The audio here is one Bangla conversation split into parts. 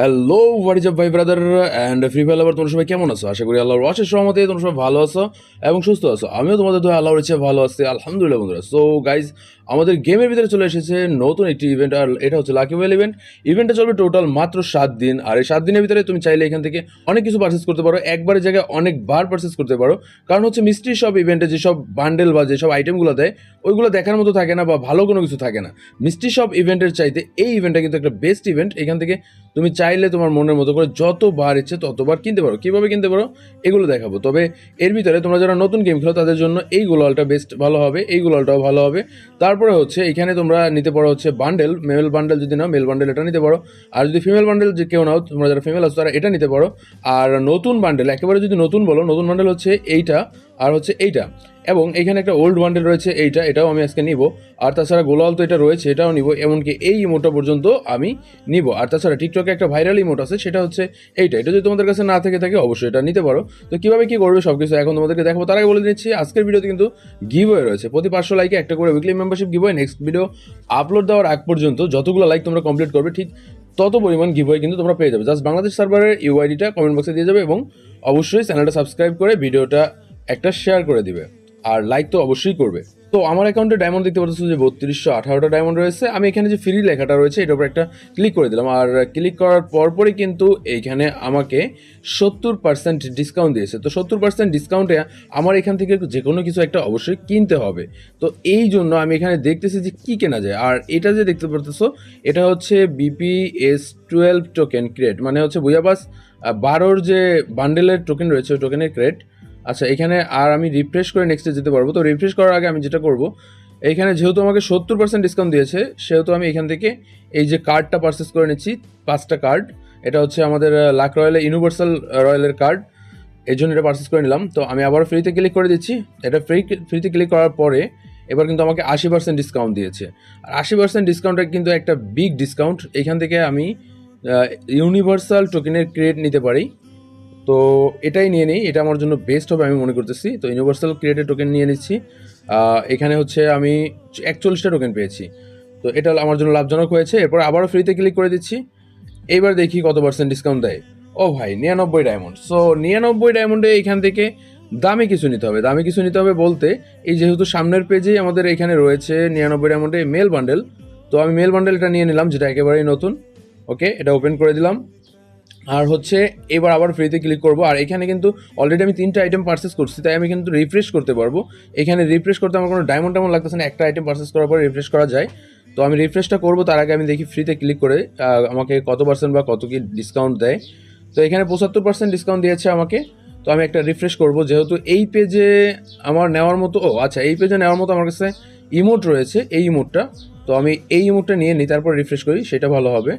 হ্যালো হোয়াট ইজ ভাই ব্রাদার অ্যান্ড ফ্রি ফায়ার আবার তোমরা সবাই কেমন আছো? আশা করি আল্লাহর অশেষ সহমতে তোমরা সবাই ভালো আছো এবং সুস্থ আছো। আমিও তোমাদের তো আল্লাহর ইচ্ছে ভালো আছি, আলহামদুলিল্লাহ বন্ধুরা। সো গাইজ আমাদের গেমের ভিতরে চলে এসেছে নতুন একটি ইভেন্ট আর এটা হচ্ছে লাকি ওয়েল ইভেন্ট ইভেন্টটা চলবে টোটাল মাত্র সাত দিন, আর এই সাত দিনের ভিতরে তুমি চাইলে এখান থেকে অনেক কিছু পারচেস করতে পারো। একবারের জায়গায় অনেকবার পারচেস করতে পারো। কারণ হচ্ছে মিস্ট্রি সব ইভেন্টে যেসব বান্ডেল বা যেসব আইটেমগুলো দেয়, ওইগুলো দেখার মতো থাকে না বা ভালো কোনো কিছু থাকে না। মিষ্টি সব ইভেন্টের চাইতে এই ইভেন্টটা কিন্তু একটা বেস্ট ইভেন্ট এখান থেকে তুমি চাইলে তোমার মনের মতো করে যতবার ইচ্ছে ততবার কিনতে পারো। কীভাবে কিনতে পারো? এগুলো দেখাবো। তবে এর ভিতরে তোমরা যারা নতুন গেম খেলো, তাদের জন্য এই গোলালটা বেস্ট ভালো হবে, এই গোলালটাও ভালো হবে। তারপরে হচ্ছে, এখানে তোমরা নিতে পারো হচ্ছে বান্ডেল মেল বান্ডেল যদি নাও মেল বান্ডেল এটা নিতে পারো। আর যদি ফিমেল বান্ডেল যে কেউ নাও, তোমরা যারা ফিমেল আছো, তারা এটা নিতে পারো। আর নতুন বান্ডেল একেবারে যদি নতুন বলো, নতুন বান্ডেল হচ্ছে এইটা, আর হচ্ছে এইটা। এবং এখানে একটা ওল্ড বান্ডেল রয়েছে, এইটা, এটাও আমি আজকে নিব। আর তাছাড়া গোলাল তো এটা রয়েছে, এটাও নিব, এমনকি এই ইমোটা পর্যন্ত আমি নিব। আর তাছাড়া টিকটকে একটা ভাইরাল ইমোট আছে, সেটা হচ্ছে এইটা। এটা যদি তোমাদের কাছে না থেকে থাকে, অবশ্যই এটা নিতে পারো। তো কীভাবে কী করবে সব কিছু এখন তোমাদেরকে দেখাবো। তার আগে বলে দিচ্ছি, আজকের ভিডিওতে কিন্তু গিভওয়ে রয়েছে। প্রতি পাঁচশো লাইকে একটা করে weekly membership giveaway next video upload দেওয়ার আগ পর্যন্ত যতগুলো লাইক তোমরা কমপ্লিট করবে, ঠিক তত পরিমাণ গিভওয়ে কিন্তু তোমরা পেয়ে যাবে। জাস্ট বাংলাদেশ সার্ভারের ইউআইডিটা কমেন্ট বক্সে দিয়ে যাবে এবং অবশ্যই চ্যানেলটা সাবস্ক্রাইব করে ভিডিওটা একটা শেয়ার করে দিবে। আর লাইক তো অবশ্যই করবে। তো আমার অ্যাকাউন্টে ডায়মন্ড দেখতে পাচ্ছ যে বত্রিশশো আঠারোটা ডায়মন্ড রয়েছে। আমি এখানে যে ফ্রি লেখাটা রয়েছে, এটার উপর একটা ক্লিক করে দিলাম। আর ক্লিক করার পরপরই কিন্তু এইখানে আমাকে সত্তর পার্সেন্ট ডিসকাউন্ট দিয়েছে। তো সত্তর পার্সেন্ট ডিসকাউন্টে আমার এখান থেকে যে কোনো কিছু একটা অবশ্যই কিনতে হবে। তো এই জন্য আমি এখানে দেখতেছি যে কী কেনা যায়। আর এটা যে দেখতে পারতেছো, এটা হচ্ছে BP S twelve token cred মানে হচ্ছে বুঝাবাস বারোর যে বান্ডেলের টোকেন রয়েছে, ওই টোকেনের ক্রেড আচ্ছা এখানে আর আমি রিফ্রেশ করে নেক্সটে যেতে পারব। তো রিফ্রেশ করার আগে আমি যেটা করব এইখানে যেহেতু আমাকে সত্তর পার্সেন্ট ডিসকাউন্ট দিয়েছে, সেহেতু আমি এখান থেকে এই যে কার্ডটা পারচেস করে নিচ্ছি, পাঁচটা কার্ড এটা হচ্ছে আমাদের লাক রয়্যালের ইউনিভার্সাল রয়্যালের কার্ড এই জন্য এটা পারচেস করে নিলাম। তো আমি আবার ফ্রিতে ক্লিক করে দিচ্ছি। এটা ফ্রি ফ্রিতে ক্লিক করার পরে এবার কিন্তু আমাকে আশি পার্সেন্ট ডিসকাউন্ট দিয়েছে। আর আশি পার্সেন্ট ডিসকাউন্টটা কিন্তু একটা বিগ ডিসকাউন্ট এখান থেকে আমি ইউনিভার্সাল টোকেনের ক্রিয়েট নিতে পারি। তো এটাই নিয়ে নিই, এটা আমার জন্য বেস্ট হবে আমি মনে করতেছি। তো ইউনিভার্সাল ক্রিয়েটের টোকেন নিয়ে নিচ্ছি। এখানে হচ্ছে আমি একচল্লিশটা টোকেন পেয়েছি। তো এটা আমার জন্য লাভজনক হয়েছে। এরপর আবারও ফ্রিতে ক্লিক করে দিচ্ছি। এইবার দেখি কত পার্সেন্ট ডিসকাউন্ট দেয়। ও ভাই, নিরানব্বই ডায়মন্ড সো নিরানব্বই ডায়মন্ডে এখান থেকে দামি কিছু নিতে হবে। দামি কিছু নিতে হবে বলতে, এই যেহেতু সামনের পেজেই আমাদের এখানে রয়েছে নিরানব্বই ডায়মন্ডে মেল বান্ডেল তো আমি মেল বান্ডেলটা নিয়ে নিলাম, যেটা একেবারেই নতুন। ওকে এটা ওপেন করে দিলাম। আর হচ্ছে এবার আবার ফ্রিতে ক্লিক করব। আর এখানে কিন্তু অলরেডি আমি তিনটা আইটেম পারচেস করছি, তাই আমি কিন্তু রিফ্রেশ করতে পারব। এখানে রিফ্রেশ করতে আমার কোনো ডায়মন্ড টাইমন লাগতেছে না, একটা আইটেম পারচেস করার পরে রিফ্রেশ করা যায়। তো আমি রিফ্রেশটা করব, তার আগে আমি দেখি ফ্রিতে ক্লিক করে আমাকে কত পার্সেন্ট বা কত কি ডিসকাউন্ট দেয়। তো এখানে পঁচাত্তর পার্সেন্ট ডিসকাউন্ট দিয়েছে আমাকে। তো আমি একটা রিফ্রেশ করব, যেহেতু এই পেজে আমার নেওয়ার মতো, ও আচ্ছা এই পেজে নেওয়ার মতো আমার কাছে ইমোট রয়েছে, এই ইমোটটা তো আমি এই ইমোটটা নিয়ে নিই তারপর রিফ্রেশ করি, সেটা ভালো হবে।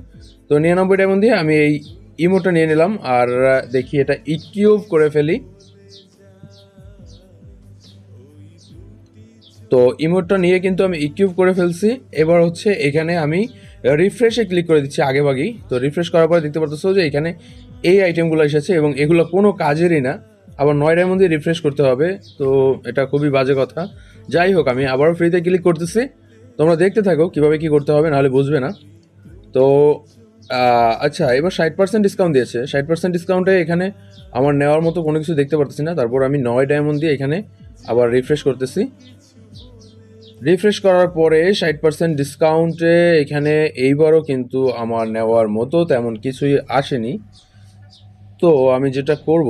তো নিরানব্বই ডায়মন্ড দিয়ে আমি এই ইমোটা নিয়ে নিলাম, আর দেখি এটা ইকিউব করে ফেলি। তো ইমোটটা নিয়ে কিন্তু আমি ইকিউব করে ফেলছি। এবার হচ্ছে এখানে আমি রিফ্রেশে ক্লিক করে দিচ্ছি আগে ভাগেই তো রিফ্রেশ করার পরে দেখতে পারতেছো যে এখানে এই আইটেমগুলো এসেছে এবং এগুলো কোনো কাজেরই না। আবার নয়টার মধ্যে রিফ্রেশ করতে হবে, তো এটা খুবই বাজে কথা। যাই হোক, আমি আবারও ফ্রিতে ক্লিক করতেছি। তোমরা দেখতে থাকো কীভাবে কী করতে হবে, নাহলে বুঝবে না। তো আচ্ছা এবার ষাট পার্সেন্ট ডিসকাউন্ট দিয়েছে। ষাট পার্সেন্ট ডিসকাউন্টে এখানে আমার নেওয়ার মতো কোনো কিছু দেখতে পারতেছি না। তারপর আমি নয় ডায়মন্ড দিয়ে এখানে আবার রিফ্রেশ করতেছি। রিফ্রেশ করার পরে ষাট পার্সেন্ট ডিসকাউন্টে এখানে এইবারও কিন্তু আমার নেওয়ার মতো তেমন কিছুই আসেনি। তো আমি যেটা করব,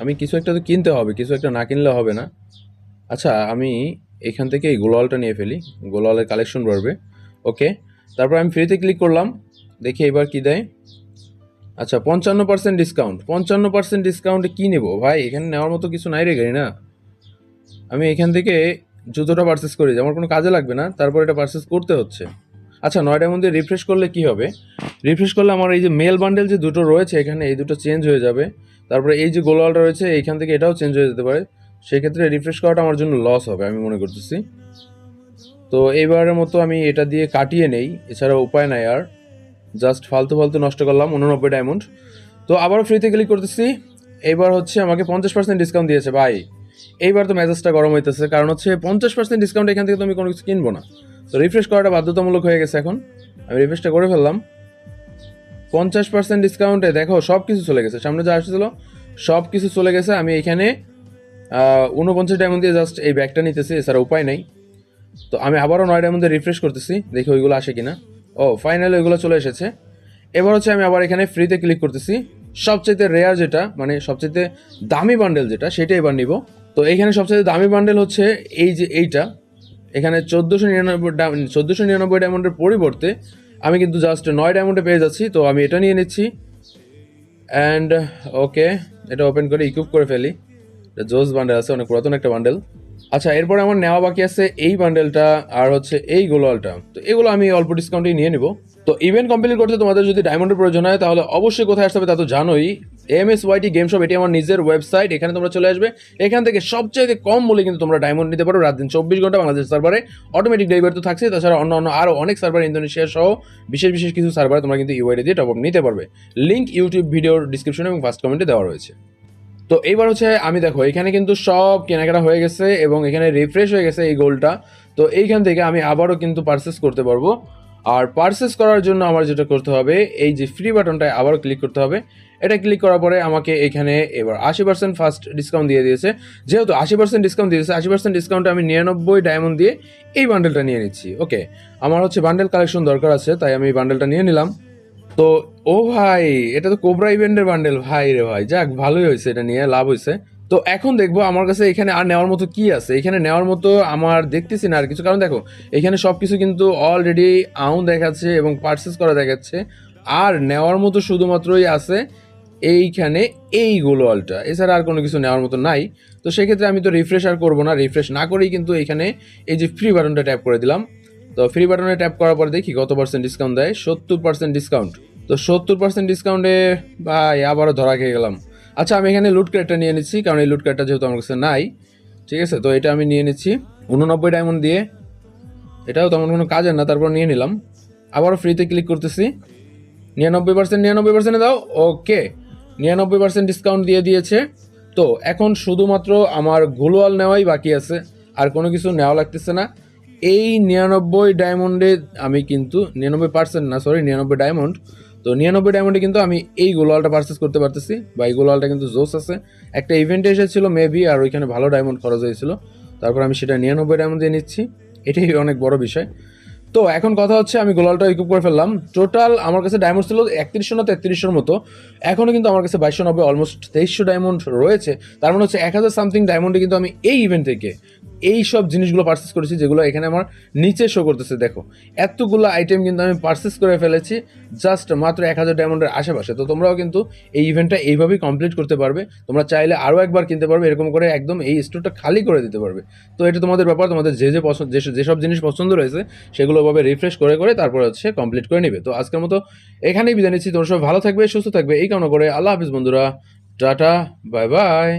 আমি কিছু একটা তো কিনতে হবে, কিছু একটা না কিনলে হবে না। আচ্ছা আমি এখান থেকে এই গোলালটা নিয়ে ফেলি। গোলালের কালেকশন বাড়বে। ওকে তারপর আমি ফ্রিতে ক্লিক করলাম। দেখি এবার কি দেয়। আচ্ছা পঞ্চান্ন পার্সেন্ট ডিসকাউন্ট পঞ্চান্ন পার্সেন্ট ডিসকাউন্টে কী নেব? ভাই, এখানে নেওয়ার মতো কিছু নাই রে গাড়ি, না? আমি এখান থেকে জুতোটা পারচেস করি আমার কোনো কাজে লাগবে না, তারপর এটা পারচেস করতে হচ্ছে। আচ্ছা নয়টার মধ্যে রিফ্রেশ করলে কি হবে? রিফ্রেশ করলে আমার এই যে মেল বান্ডেল যে দুটো রয়েছে, এখানে এই দুটো চেঞ্জ হয়ে যাবে। তারপরে এই যে গোলওয়ালটা রয়েছে, এইখান থেকে এটাও চেঞ্জ হয়ে যেতে পারে। সেক্ষেত্রে রিফ্রেশ করাটা আমার জন্য লস হবে, আমি মনে করতেছি। তো এইবারের মতো আমি এটা দিয়ে কাটিয়ে নেই, এছাড়া উপায় নাই আর। জাস্ট ফালতু ফালতু নষ্ট করলাম, উননব্বই ডায়মন্ড তো আবারও ফ্রিতে ক্লিক করতেছি। এইবার হচ্ছে আমাকে পঞ্চাশ পার্সেন্ট ডিসকাউন্ট দিয়েছে, ভাই। এইবার তো মেজাজটা গরম হইতেছে, কারণ হচ্ছে পঞ্চাশ পার্সেন্ট ডিসকাউন্ট এখান থেকে তো আমি কোনো কিছু কিনবো না। তো রিফ্রেশ করাটা বাধ্যতামূলক হয়ে গেছে এখন। আমি রিফ্রেশটা করে ফেললাম। পঞ্চাশ পার্সেন্ট ডিসকাউন্টে দেখো সব কিছু চলে গেছে। সামনে যা আসছিল সব কিছু চলে গেছে। আমি এখানে উনপঞ্চাশ ডায়মন্ড দিয়ে জাস্ট এই ব্যাগটা নিতেছি, এছাড়া উপায় নেই। তো আমি আবারও নয় ডায়মন্ডে রিফ্রেশ করতেছি, দেখি ওইগুলো আসে কিনা। ও ফাইনালি ওইগুলো চলে এসেছে। এবার হচ্ছে আমি আবার এখানে ফ্রিতে ক্লিক করতেছি। সবচেয়ে রেয়ার যেটা মানে সবচেয়ে দামি বান্ডেল যেটা, সেটা এবার নিব। তো এখানে সবচেয়ে দামি বান্ডেল হচ্ছে এই যে এইটা। এখানে চোদ্দোশো নিরানব্বই চোদ্দোশো নিরানব্বই ডায়মন্ডের পরিবর্তে আমি কিন্তু জাস্ট নয় ডায়মন্ডে পেয়ে যাচ্ছি। তো আমি এটা নিয়ে নিচ্ছি। অ্যান্ড ওকে এটা ওপেন করে ইকুইপ করে ফেলি। জোস বান্ডেল আছে, অনেক পুরাতন একটা বান্ডেল আচ্ছা এরপরে আমার নেওয়া বাকি আছে এই বান্ডেলটা আর হচ্ছে এই গোলালটা। তো এগুলো আমি অল্প ডিসকাউন্টেই নিয়ে নিব। তো ইভেন্ট কমপ্লিট করতে তোমাদের যদি ডায়মন্ডের প্রয়োজন হয়, তাহলে অবশ্যই কোথায় আসতে হবে তা তো জানোই। M S YT game shop এটি আমার নিজের ওয়েবসাইট এখানে তোমরা চলে আসবে। এখান থেকে সবচাইতে কম মূল্যে কিন্তু তোমরা ডায়মন্ড নিতে পারো। রাত দিন চব্বিশ ঘণ্টা বাংলাদেশ সার্ভারে অটোমেটিক ডেলিভারি তো থাকছে তাছাড়া অন্য অন্য আরও অনেক সার্ভার ইন্দোনেশিয়া সহ বিশেষ বিশেষ কিছু সার্ভারে তোমরা কিন্তু ইউআইডি দিয়ে টপ আপ নিতে পারবে। লিঙ্ক ইউটিউব ভিডিওর ডিসক্রিপশনে এবং ফার্স্ট কমেন্টে দেওয়া রয়েছে। তো এইবার হচ্ছে আমি দেখো, এখানে কিন্তু সব কেনাকাটা হয়ে গেছে এবং এখানে রিফ্রেশ হয়ে গেছে এই গোলটা। তো এইখান থেকে আমি আবারও কিন্তু পারচেস করতে পারব। আর পারচেস করার জন্য আমার যেটা করতে হবে, এই যে ফ্রি বাটনটায় আবারও ক্লিক করতে হবে। এটা ক্লিক করার পরে আমাকে এখানে এবার আশি পার্সেন্ট ফার্স্ট ডিসকাউন্ট দিয়ে দিয়েছে। যেহেতু আশি পার্সেন্ট ডিসকাউন্ট দিয়েছে, আশি পার্সেন্ট ডিসকাউন্টে আমি নিরানব্বই ডায়মন্ড দিয়ে এই বান্ডেলটা নিয়ে নিচ্ছি। ওকে আমার হচ্ছে বান্ডেল কালেকশন দরকার আছে, তাই আমি বান্ডেলটা নিয়ে নিলাম। তো, ও ভাই, এটা তো কোবরা ইভেন্টের বান্ডেল ভাই রে ভাই, যাক, ভালোই হয়েছে এটা নিয়ে, লাভ হয়েছে। তো এখন দেখব আমার কাছে এখানে আর নেওয়ার মতো কি আছে। এখানে নেওয়ার মতো আমার দেখতেছি না আর কিছু। কারণ দেখো, এখানে সব কিছু কিন্তু অলরেডি আউন দেখাচ্ছে এবং পার্সেস করা দেখাচ্ছে। আর নেওয়ার মতো শুধুমাত্রই আছে এইখানে এই গোলওয়ালটা এছাড়া আর কোনো কিছু নেওয়ার মতো নাই। তো সেক্ষেত্রে আমি তো রিফ্রেশ আর করব না। রিফ্রেশ না করেই কিন্তু এখানে এই যে ফ্রি বাটনটা ট্যাপ করে দিলাম। তো ফ্রি বাটনে ট্যাপ করার পর দেখি কত পার্সেন্ট ডিসকাউন্ট দেয়। সত্তর পার্সেন্ট ডিসকাউন্ট তো সত্তর পার্সেন্ট ডিসকাউন্টে ভাই আবারও ধরা খেয়ে গেলাম। আচ্ছা আমি এখানে লুট ক্যাটটা নিয়ে নিচ্ছি, কারণ এই লুট ক্যাটটা যেহেতু আমার কাছে নাই, ঠিক আছে? তো এটা আমি নিয়ে নিচ্ছি। উননব্বই ডায়মন্ড দিয়ে, এটাও তেমন কোনো কাজের না, তারপর নিয়ে নিলাম। আবারও ফ্রিতে ক্লিক করতেছি। নিরানব্বই পার্সেন্ট নিরানব্বই পার্সেন্টে দাও ওকে নিরানব্বই পার্সেন্ট ডিসকাউন্ট দিয়ে দিয়েছে। তো এখন শুধুমাত্র আমার গ্লোয়াল নেওয়াই বাকি আছে, আর কোনো কিছু নেওয়া লাগতেছে না। এই নিরানব্বই ডায়মন্ডে আমি কিন্তু, নিরানব্বই পার্সেন্ট না সরি নিরানব্বই ডায়মন্ড তো নিরানব্বই ডায়মন্ডে কিন্তু আমি এই গোলালটা পারচেস করতে পারতেছি। বা এই গোলালটা কিন্তু জোস আছে। একটা ইভেন্টে এসেছিল মেবি আর ওইখানে ভালো ডায়মন্ড খরচ হয়েছিল। তারপর আমি সেটা নিরানব্বই ডায়মন্ড দিয়ে নিচ্ছি। এটাই অনেক বড় বিষয়। তো এখন কথা হচ্ছে, আমি গোলালটা ইকুপ করে ফেললাম। টোটাল আমার কাছে ডায়মন্ড ছিল একত্রিশশো না তেত্রিশশোর মতো। এখনও কিন্তু আমার কাছে বাইশশো নব্বই অলমোস্ট তেইশশো ডায়মন্ড রয়েছে। তার মানে হচ্ছে এক হাজার সামথিং ডায়মন্ডে কিন্তু আমি এই ইভেন্ট থেকে এই সব জিনিসগুলো পারচেস করেছি যেগুলো এখানে আমার নিচে শো করতেছে, দেখো। এতগুলো আইটেম কিন্তু আমি পারচেস করে ফেলেছি জাস্ট মাত্র এক হাজার ডায়মন্ডের আশেপাশে। তো তোমরাও কিন্তু এই ইভেন্টটা এইভাবেই কমপ্লিট করতে পারবে। তোমরা চাইলে আরও একবার কিনতে পারবে, এরকম করে একদম এই স্টোরটা খালি করে দিতে পারবে। তো এটা তোমাদের ব্যাপার, তোমাদের যে যে পছন্দ যেসব জিনিস পছন্দ রয়েছে, সেগুলো ভাবে রিফ্রেশ করে করে তারপর হচ্ছে কমপ্লিট করে নেবে। তো আজকের মতো এখানেই বিদায় নিচ্ছি। তোমরা সব ভালো থাকবে, সুস্থ থাকবে, এই কামনা করে আল্লাহ হাফিজ বন্ধুরা। Tata bye bye